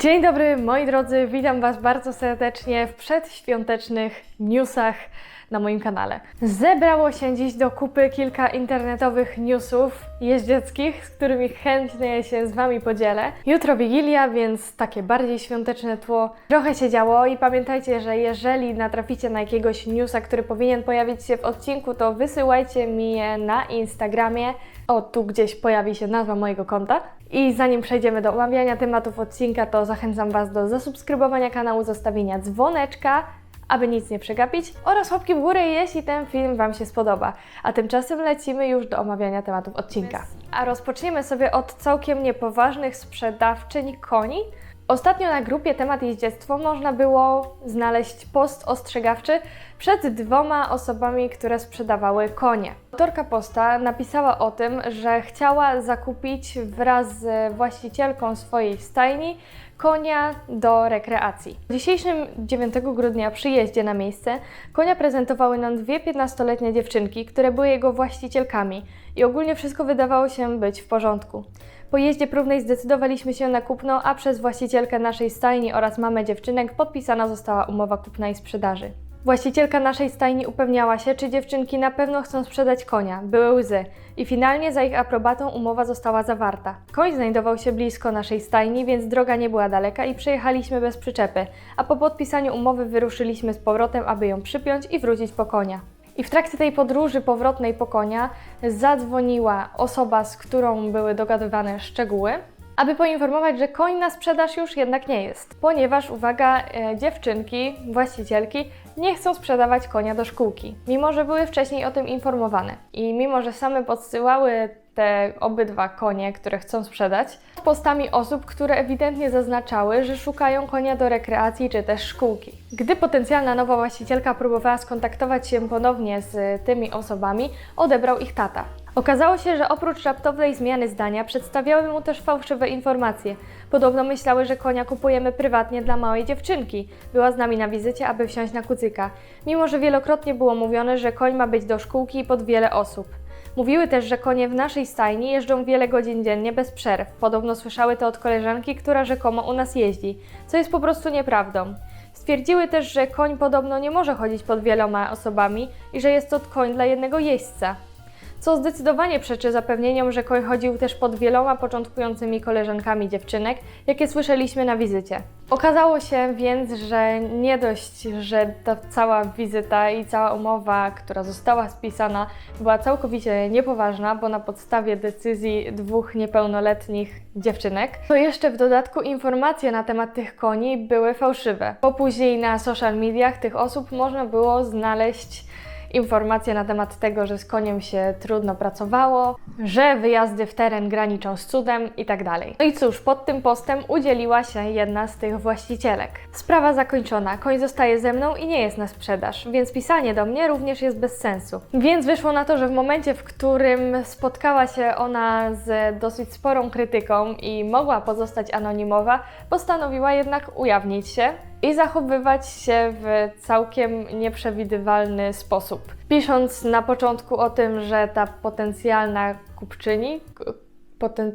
Dzień dobry moi drodzy, witam Was bardzo serdecznie w przedświątecznych newsach na moim kanale. Zebrało się dziś do kupy kilka internetowych newsów jeździeckich, z którymi chętnie się z Wami podzielę. Jutro Wigilia, więc takie bardziej świąteczne tło. Trochę się działo i pamiętajcie, że jeżeli natraficie na jakiegoś newsa, który powinien pojawić się w odcinku, to wysyłajcie mi je na Instagramie. O, tu gdzieś pojawi się nazwa mojego konta. I zanim przejdziemy do omawiania tematów odcinka, to zachęcam Was do zasubskrybowania kanału, zostawienia dzwoneczka, aby nic nie przegapić, oraz łapki w górę, jeśli ten film Wam się spodoba. A tymczasem lecimy już do omawiania tematów odcinka. A rozpoczniemy sobie od całkiem niepoważnych sprzedawczyń koni. Ostatnio na grupie temat jeździectwo można było znaleźć post ostrzegawczy przed dwoma osobami, które sprzedawały konie. Autorka posta napisała o tym, że chciała zakupić wraz z właścicielką swojej stajni konia do rekreacji. W dzisiejszym 9 grudnia przyjeździe na miejsce konia prezentowały nam dwie 15-letnie dziewczynki, które były jego właścicielkami i ogólnie wszystko wydawało się być w porządku. Po jeździe próbnej zdecydowaliśmy się na kupno, a przez właścicielkę naszej stajni oraz mamę dziewczynek podpisana została umowa kupna i sprzedaży. Właścicielka naszej stajni upewniała się, czy dziewczynki na pewno chcą sprzedać konia. Były łzy. I finalnie za ich aprobatą umowa została zawarta. Koń znajdował się blisko naszej stajni, więc droga nie była daleka i przejechaliśmy bez przyczepy, a po podpisaniu umowy wyruszyliśmy z powrotem, aby ją przypiąć i wrócić po konia. I w trakcie tej podróży powrotnej po konia zadzwoniła osoba, z którą były dogadywane szczegóły, aby poinformować, że koń na sprzedaż już jednak nie jest, ponieważ, uwaga, e, dziewczynki, właścicielki nie chcą sprzedawać konia do szkółki, mimo że były wcześniej o tym informowane. I mimo, że same podsyłały te obydwa konie, które chcą sprzedać, postami osób, które ewidentnie zaznaczały, że szukają konia do rekreacji czy też szkółki. Gdy potencjalna nowa właścicielka próbowała skontaktować się ponownie z tymi osobami, odebrał ich tata. Okazało się, że oprócz raptownej zmiany zdania przedstawiały mu też fałszywe informacje. Podobno myślały, że konia kupujemy prywatnie dla małej dziewczynki. Była z nami na wizycie, aby wsiąść na kucyka, mimo że wielokrotnie było mówione, że koń ma być do szkółki i pod wiele osób. Mówiły też, że konie w naszej stajni jeżdżą wiele godzin dziennie bez przerw. Podobno słyszały to od koleżanki, która rzekomo u nas jeździ, co jest po prostu nieprawdą. Stwierdziły też, że koń podobno nie może chodzić pod wieloma osobami i że jest to koń dla jednego jeźdźca co zdecydowanie przeczy zapewnieniom, że koń chodził też pod wieloma początkującymi koleżankami dziewczynek, jakie słyszeliśmy na wizycie. Okazało się więc, że nie dość, że ta cała wizyta i cała umowa, która została spisana, była całkowicie niepoważna, bo na podstawie decyzji dwóch niepełnoletnich dziewczynek, to jeszcze w dodatku informacje na temat tych koni były fałszywe. Bo później na social mediach tych osób można było znaleźć informacje na temat tego, że z koniem się trudno pracowało, że wyjazdy w teren graniczą z cudem itd. No i cóż, pod tym postem udzieliła się jedna z tych właścicielek. Sprawa zakończona, koń zostaje ze mną i nie jest na sprzedaż, więc pisanie do mnie również jest bez sensu. Więc wyszło na to, że w momencie, w którym spotkała się ona z dosyć sporą krytyką i mogła pozostać anonimowa, postanowiła jednak ujawnić się i zachowywać się w całkiem nieprzewidywalny sposób. Pisząc na początku o tym, że ta potencjalna kupczyni, poten,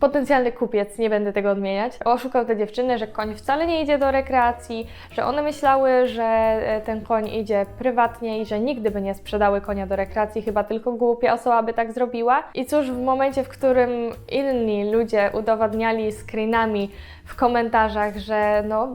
potencjalny kupiec, nie będę tego odmieniać, oszukał te dziewczyny, że koń wcale nie idzie do rekreacji, że one myślały, że e, ten koń idzie prywatnie i że nigdy by nie sprzedały konia do rekreacji, chyba tylko głupia osoba by tak zrobiła. I cóż, w momencie, w którym inni ludzie udowadniali screenami w komentarzach, że no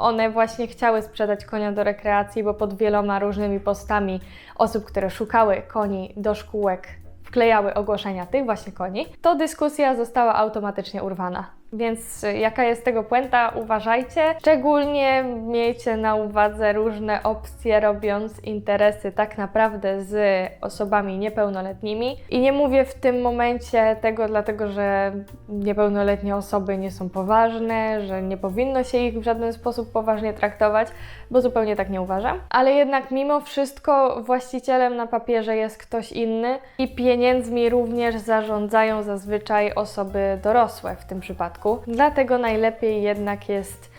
one właśnie chciały sprzedać konia do rekreacji, bo pod wieloma różnymi postami osób, które szukały koni do szkółek, wklejały ogłoszenia tych właśnie koni, to dyskusja została automatycznie urwana. Więc jaka jest tego puenta? Uważajcie. Szczególnie miejcie na uwadze różne opcje, robiąc interesy tak naprawdę z osobami niepełnoletnimi. I nie mówię w tym momencie tego dlatego, że niepełnoletnie osoby nie są poważne, że nie powinno się ich w żaden sposób poważnie traktować, bo zupełnie tak nie uważam. Ale jednak mimo wszystko właścicielem na papierze jest ktoś inny i pieniędzmi również zarządzają zazwyczaj osoby dorosłe w tym przypadku przypadku. Dlatego najlepiej jednak jest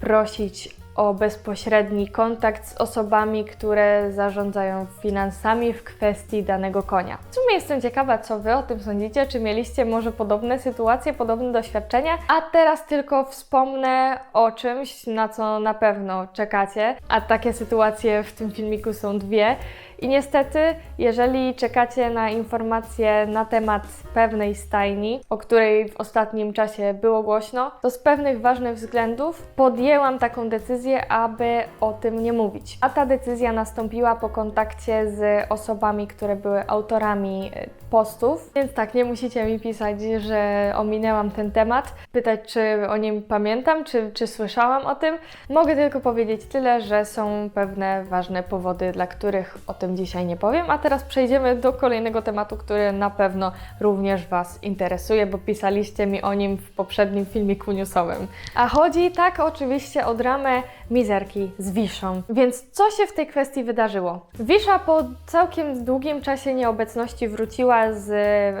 prosić o bezpośredni kontakt z osobami, które zarządzają finansami w kwestii danego konia. W sumie jestem ciekawa, co Wy o tym sądzicie, czy mieliście może podobne sytuacje, podobne doświadczenia, a teraz tylko wspomnę o czymś, na co na pewno czekacie, a takie sytuacje w tym filmiku są dwie. I niestety, jeżeli czekacie na informacje na temat pewnej stajni, o której w ostatnim czasie było głośno, to z pewnych ważnych względów podjęłam taką decyzję, aby o tym nie mówić. A ta decyzja nastąpiła po kontakcie z osobami, które były autorami e, postów, więc tak, nie musicie mi pisać, że ominęłam ten temat, pytać, czy o nim pamiętam, czy, czy słyszałam o tym. Mogę tylko powiedzieć tyle, że są pewne ważne powody, dla których o tym dzisiaj nie powiem. A teraz przejdziemy do kolejnego tematu, który na pewno również Was interesuje, bo pisaliście mi o nim w poprzednim filmiku newsowym. A chodzi tak oczywiście o dramę Mizerki z Wiszą. Więc co się w tej kwestii wydarzyło? Wisza po całkiem długim czasie nieobecności wróciła z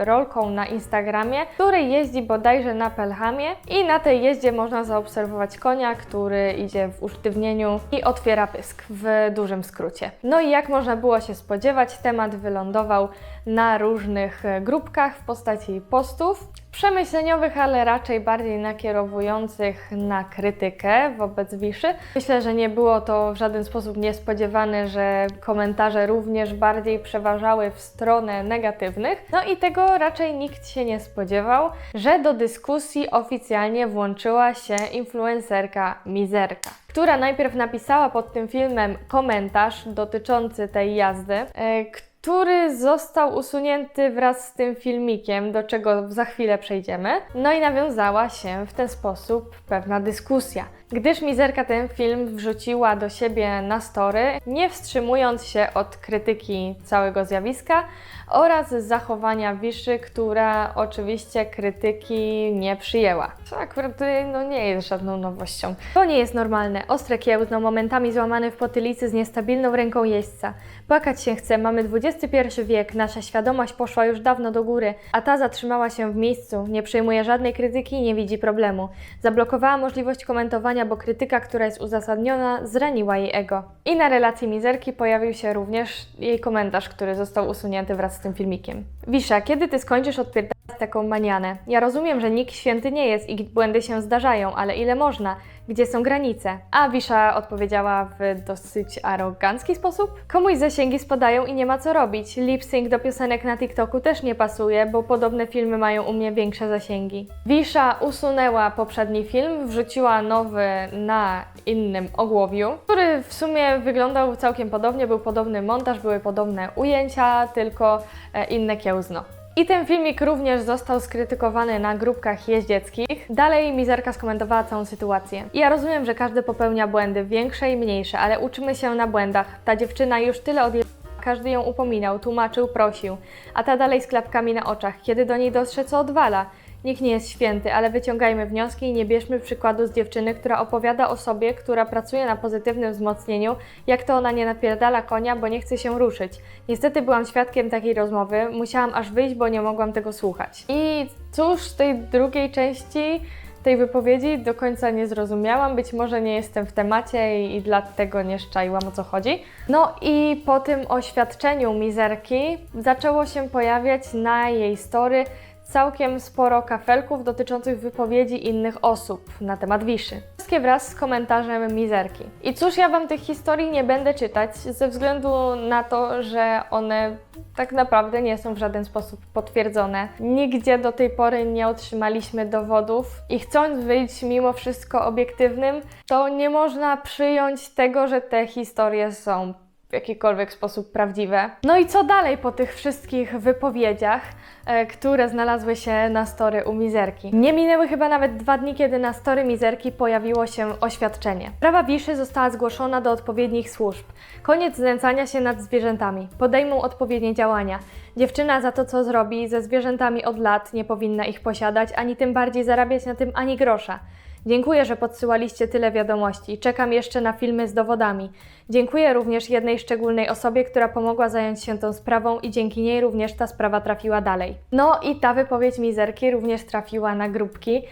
rolką na Instagramie, której jeździ bodajże na Pelhamie i na tej jeździe można zaobserwować konia, który idzie w usztywnieniu i otwiera pysk w dużym skrócie. No i jak można było się spodziewać, temat wylądował na różnych e, grupkach w postaci postów przemyśleniowych, ale raczej bardziej nakierowujących na krytykę wobec Wiszy. Myślę, że nie było to w żaden sposób niespodziewane, że komentarze również bardziej przeważały w stronę negatywnych. No i tego raczej nikt się nie spodziewał, że do dyskusji oficjalnie włączyła się influencerka Mizerka która najpierw napisała pod tym filmem komentarz dotyczący tej jazdy, e, który został usunięty wraz z tym filmikiem, do czego za chwilę przejdziemy. No i nawiązała się w ten sposób pewna dyskusja. Gdyż Mizerka ten film wrzuciła do siebie na story, nie wstrzymując się od krytyki całego zjawiska oraz zachowania Wiszy, która oczywiście krytyki nie przyjęła. Co akurat no, nie jest żadną nowością. To nie jest normalne. Ostre kiełzno, momentami złamany w potylicy z niestabilną ręką jeźdźca. Płakać się chce, mamy XXI wiek, nasza świadomość poszła już dawno do góry, a ta zatrzymała się w miejscu, nie przyjmuje żadnej krytyki nie widzi problemu. Zablokowała możliwość komentowania, bo krytyka, która jest uzasadniona, zraniła jej ego. I na relacji Mizerki pojawił się również jej komentarz, który został usunięty wraz z tym filmikiem. Wisza, kiedy ty skończysz odpierdalać taką manianę? Ja rozumiem, że nikt święty nie jest i błędy się zdarzają, ale ile można? Gdzie są granice? A Wisza odpowiedziała w dosyć arogancki sposób. Komuś zasięgi spadają i nie ma co robić. Lip sync do piosenek na TikToku też nie pasuje, bo podobne filmy mają u mnie większe zasięgi. Wisza usunęła poprzedni film, wrzuciła nowy na innym ogłowiu, który w sumie wyglądał całkiem podobnie, był podobny montaż, były podobne ujęcia, tylko e, inne kiełzno. I ten filmik również został skrytykowany na grupkach jeździeckich. Dalej Mizerka skomentowała całą sytuację. Ja rozumiem, że każdy popełnia błędy, większe i mniejsze, ale uczymy się na błędach. Ta dziewczyna już tyle od każdy ją upominał, tłumaczył, prosił, a ta dalej z klapkami na oczach, kiedy do niej dostrze co odwala. Nikt nie jest święty, ale wyciągajmy wnioski i nie bierzmy przykładu z dziewczyny, która opowiada o sobie, która pracuje na pozytywnym wzmocnieniu, jak to ona nie napierdala konia, bo nie chce się ruszyć. Niestety byłam świadkiem takiej rozmowy, musiałam aż wyjść, bo nie mogłam tego słuchać. I cóż, tej drugiej części tej wypowiedzi do końca nie zrozumiałam. Być może nie jestem w temacie i, i dlatego nie szczaiłam o co chodzi. No i po tym oświadczeniu mizerki zaczęło się pojawiać na jej story całkiem sporo kafelków dotyczących wypowiedzi innych osób na temat Wiszy. Wszystkie wraz z komentarzem Mizerki. I cóż, ja Wam tych historii nie będę czytać ze względu na to, że one tak naprawdę nie są w żaden sposób potwierdzone. Nigdzie do tej pory nie otrzymaliśmy dowodów i chcąc być mimo wszystko obiektywnym, to nie można przyjąć tego, że te historie są w jakikolwiek sposób prawdziwe. No i co dalej po tych wszystkich wypowiedziach, e, które znalazły się na story u Mizerki? Nie minęły chyba nawet dwa dni, kiedy na story Mizerki pojawiło się oświadczenie. Prawa Wiszy została zgłoszona do odpowiednich służb. Koniec znęcania się nad zwierzętami. Podejmą odpowiednie działania. Dziewczyna za to, co zrobi ze zwierzętami od lat, nie powinna ich posiadać, ani tym bardziej zarabiać na tym ani grosza. Dziękuję, że podsyłaliście tyle wiadomości. Czekam jeszcze na filmy z dowodami. Dziękuję również jednej szczególnej osobie, która pomogła zająć się tą sprawą i dzięki niej również ta sprawa trafiła dalej. No i ta wypowiedź Mizerki również trafiła na grupki.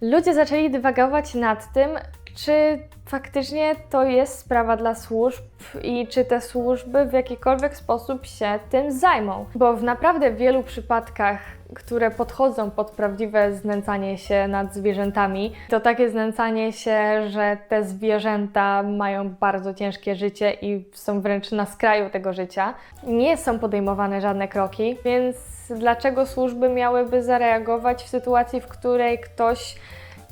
Ludzie zaczęli dywagować nad tym, czy faktycznie to jest sprawa dla służb i czy te służby w jakikolwiek sposób się tym zajmą. Bo w naprawdę wielu przypadkach, które podchodzą pod prawdziwe znęcanie się nad zwierzętami, to takie znęcanie się, że te zwierzęta mają bardzo ciężkie życie i są wręcz na skraju tego życia. Nie są podejmowane żadne kroki, więc dlaczego służby miałyby zareagować w sytuacji, w której ktoś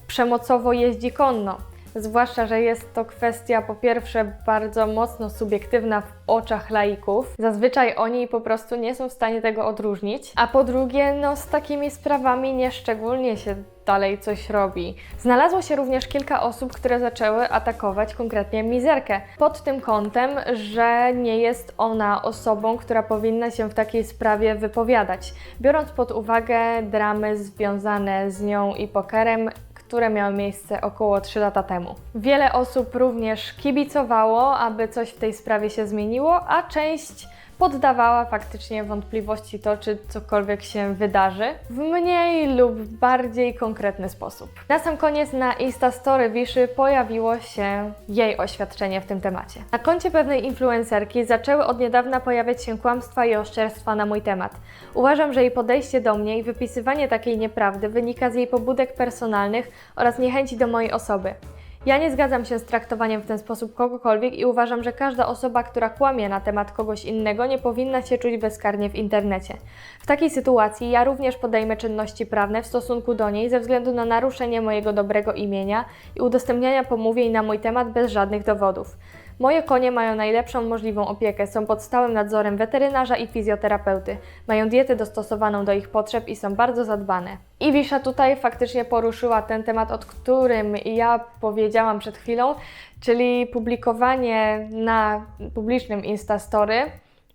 przemocowo jeździ konno? Zwłaszcza, że jest to kwestia po pierwsze bardzo mocno subiektywna w oczach laików. Zazwyczaj oni po prostu nie są w stanie tego odróżnić. A po drugie, no z takimi sprawami nieszczególnie się dalej coś robi. Znalazło się również kilka osób, które zaczęły atakować konkretnie Mizerkę. Pod tym kątem, że nie jest ona osobą, która powinna się w takiej sprawie wypowiadać. Biorąc pod uwagę dramy związane z nią i pokerem, które miały miejsce około 3 lata temu. Wiele osób również kibicowało, aby coś w tej sprawie się zmieniło, a część poddawała faktycznie wątpliwości to, czy cokolwiek się wydarzy w mniej lub bardziej konkretny sposób. Na sam koniec na Instastory Wiszy pojawiło się jej oświadczenie w tym temacie. Na koncie pewnej influencerki zaczęły od niedawna pojawiać się kłamstwa i oszczerstwa na mój temat. Uważam, że jej podejście do mnie i wypisywanie takiej nieprawdy wynika z jej pobudek personalnych oraz niechęci do mojej osoby. Ja nie zgadzam się z traktowaniem w ten sposób kogokolwiek i uważam, że każda osoba, która kłamie na temat kogoś innego, nie powinna się czuć bezkarnie w internecie. W takiej sytuacji ja również podejmę czynności prawne w stosunku do niej ze względu na naruszenie mojego dobrego imienia i udostępniania pomówień na mój temat bez żadnych dowodów. Moje konie mają najlepszą możliwą opiekę, są pod stałym nadzorem weterynarza i fizjoterapeuty. Mają dietę dostosowaną do ich potrzeb i są bardzo zadbane. I Wisza tutaj faktycznie poruszyła ten temat, o którym ja powiedziałam przed chwilą, czyli publikowanie na publicznym Instastory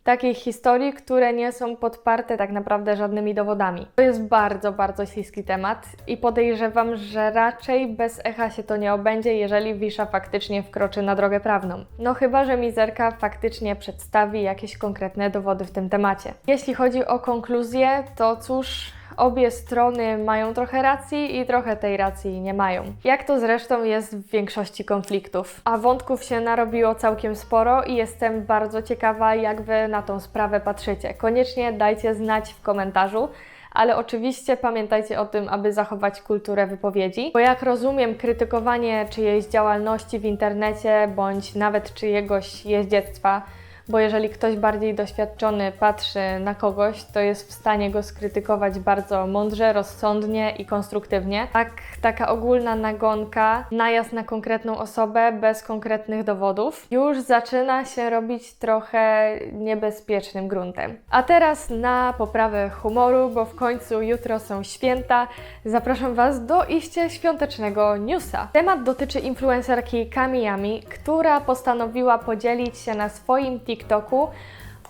takich historii, które nie są podparte tak naprawdę żadnymi dowodami. To jest bardzo, bardzo śliski temat i podejrzewam, że raczej bez echa się to nie obędzie, jeżeli Wisza faktycznie wkroczy na drogę prawną. No chyba, że Mizerka faktycznie przedstawi jakieś konkretne dowody w tym temacie. Jeśli chodzi o konkluzję, to cóż, obie strony mają trochę racji i trochę tej racji nie mają. Jak to zresztą jest w większości konfliktów. A wątków się narobiło całkiem sporo i jestem bardzo ciekawa, jak Wy na tą sprawę patrzycie. Koniecznie dajcie znać w komentarzu. Ale oczywiście pamiętajcie o tym, aby zachować kulturę wypowiedzi, bo jak rozumiem, krytykowanie czyjejś działalności w internecie bądź nawet czyjegoś jeździectwa bo jeżeli ktoś bardziej doświadczony patrzy na kogoś, to jest w stanie go skrytykować bardzo mądrze, rozsądnie i konstruktywnie. Tak, taka ogólna nagonka, najazd na konkretną osobę bez konkretnych dowodów już zaczyna się robić trochę niebezpiecznym gruntem. A teraz na poprawę humoru, bo w końcu jutro są święta. Zapraszam Was do iście świątecznego newsa. Temat dotyczy influencerki Kamiyami, która postanowiła podzielić się na swoim TikToku TikToku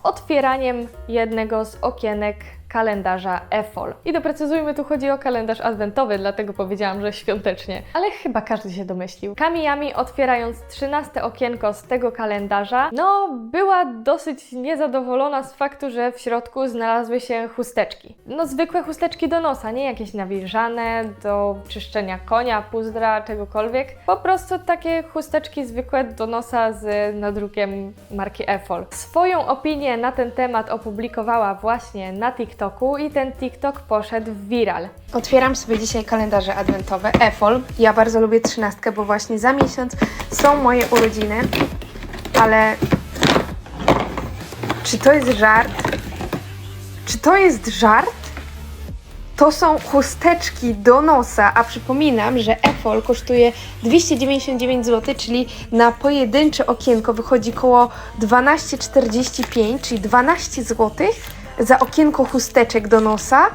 otwieraniem jednego z okienek kalendarza EFOL. I doprecyzujmy, tu chodzi o kalendarz adwentowy, dlatego powiedziałam, że świątecznie. Ale chyba każdy się domyślił. Kamiyami otwierając 13 okienko z tego kalendarza, no była dosyć niezadowolona z faktu, że w środku znalazły się chusteczki. No zwykłe chusteczki do nosa, nie jakieś nawilżane, do czyszczenia konia, puzdra, czegokolwiek. Po prostu takie chusteczki zwykłe do nosa z nadrukiem marki EFOL. Swoją opinię na ten temat opublikowała właśnie na TikToku TikToku i ten TikTok poszedł w viral. Otwieram sobie dzisiaj kalendarze adwentowe EFOL. Ja bardzo lubię trzynastkę, bo właśnie za miesiąc są moje urodziny. Ale czy to jest żart? Czy to jest żart? To są chusteczki do nosa, a przypominam, że EFOL kosztuje 299 zł, czyli na pojedyncze okienko wychodzi około 12,45, czyli 12 zł za okienko chusteczek do nosa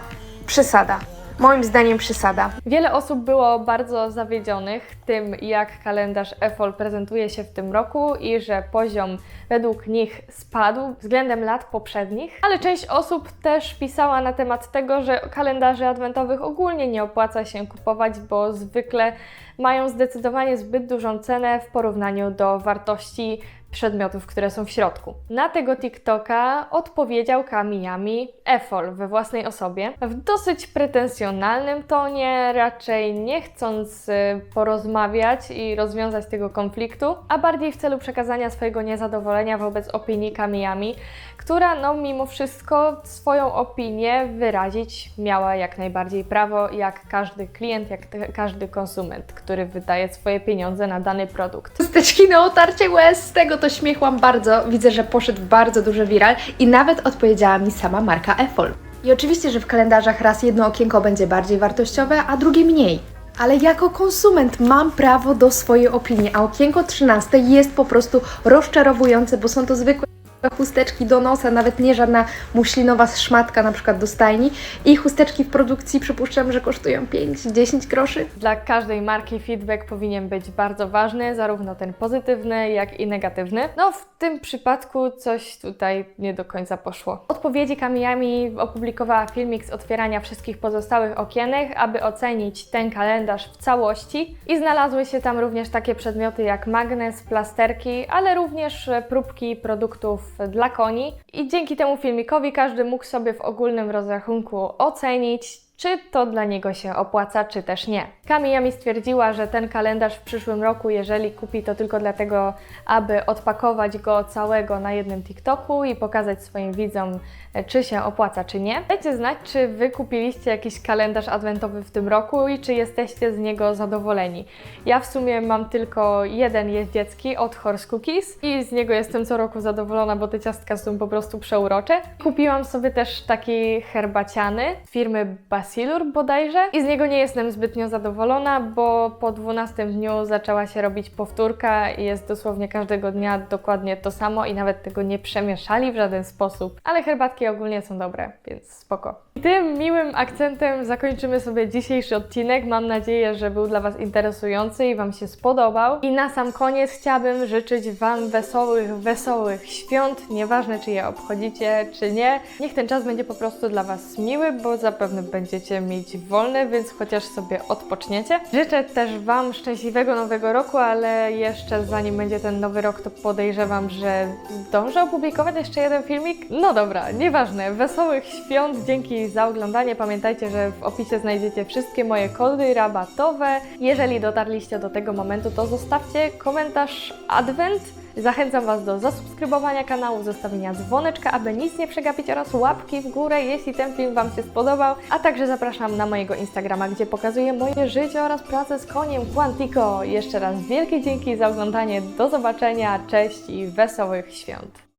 przesada. Moim zdaniem przesada. Wiele osób było bardzo zawiedzionych tym, jak kalendarz EFOL prezentuje się w tym roku i że poziom według nich spadł względem lat poprzednich, ale część osób też pisała na temat tego, że kalendarzy adwentowych ogólnie nie opłaca się kupować, bo zwykle mają zdecydowanie zbyt dużą cenę w porównaniu do wartości przedmiotów, które są w środku. Na tego TikToka odpowiedział Kamiyami Efol we własnej osobie w dosyć pretensjonalnym tonie, raczej nie chcąc y, porozmawiać i rozwiązać tego konfliktu, a bardziej w celu przekazania swojego niezadowolenia wobec opinii Kamiyami, która no mimo wszystko swoją opinię wyrazić miała jak najbardziej prawo, jak każdy klient, jak każdy konsument, który wydaje swoje pieniądze na dany produkt. Chusteczki na otarcie łez, z tego to bardzo. Widzę, że poszedł bardzo duży viral i nawet odpowiedziała mi sama marka Efol. I oczywiście, że w kalendarzach raz jedno okienko będzie bardziej wartościowe, a drugie mniej. Ale jako konsument mam prawo do swojej opinii, a okienko 13 jest po prostu rozczarowujące, bo są to zwykłe chusteczki do nosa, nawet nie żadna muślinowa szmatka na przykład do stajni i chusteczki w produkcji przypuszczam, że kosztują 5-10 groszy. Dla każdej marki feedback powinien być bardzo ważny, zarówno ten pozytywny, jak i negatywny. No, w tym przypadku coś tutaj nie do końca poszło. Odpowiedzi Kamiyami opublikowała filmik z otwierania wszystkich pozostałych okienek, aby ocenić ten kalendarz w całości i znalazły się tam również takie przedmioty jak magnes, plasterki, ale również próbki produktów dla koni. I dzięki temu filmikowi każdy mógł sobie w ogólnym rozrachunku ocenić, czy to dla niego się opłaca, czy też nie. Kamiyami stwierdziła, że ten kalendarz w przyszłym roku, jeżeli kupi to tylko dlatego, aby odpakować go całego na jednym TikToku i pokazać swoim widzom, e, czy się opłaca, czy nie. Dajcie znać, czy Wy kupiliście jakiś kalendarz adwentowy w tym roku i czy jesteście z niego zadowoleni. Ja w sumie mam tylko jeden jeździecki od Horse Cookies i z niego jestem co roku zadowolona, bo te ciastka są po prostu przeurocze. Kupiłam sobie też taki herbaciany firmy Basilur bodajże i z niego nie jestem zbytnio zadowolona, bo po 12 dniu zaczęła się robić powtórka i jest dosłownie każdego dnia dokładnie to samo i nawet tego nie przemieszali w żaden sposób. Ale herbatki ogólnie są dobre, więc spoko. Tym miłym akcentem zakończymy sobie dzisiejszy odcinek. Mam nadzieję, że był dla Was interesujący i Wam się spodobał. I na sam koniec chciałabym życzyć Wam wesołych, wesołych świąt, nieważne czy je obchodzicie, czy nie. Niech ten czas będzie po prostu dla Was miły, bo zapewne będziecie mieć wolne, więc chociaż sobie odpoczniecie. Życzę też Wam szczęśliwego nowego roku, ale jeszcze zanim będzie ten nowy rok, to podejrzewam, że zdążę opublikować jeszcze jeden filmik. No dobra, nieważne. Wesołych świąt, dzięki za oglądanie. Pamiętajcie, że w opisie znajdziecie wszystkie moje kody rabatowe. Jeżeli dotarliście do tego momentu, to zostawcie komentarz advent. Zachęcam Was do zasubskrybowania kanału, zostawienia dzwoneczka, aby nic nie przegapić oraz łapki w górę, jeśli ten film Wam się spodobał. A także zapraszam na mojego Instagrama, gdzie pokazuję moje życie oraz pracę z koniem Quantico. Jeszcze raz wielkie dzięki za oglądanie, do zobaczenia, cześć i wesołych świąt.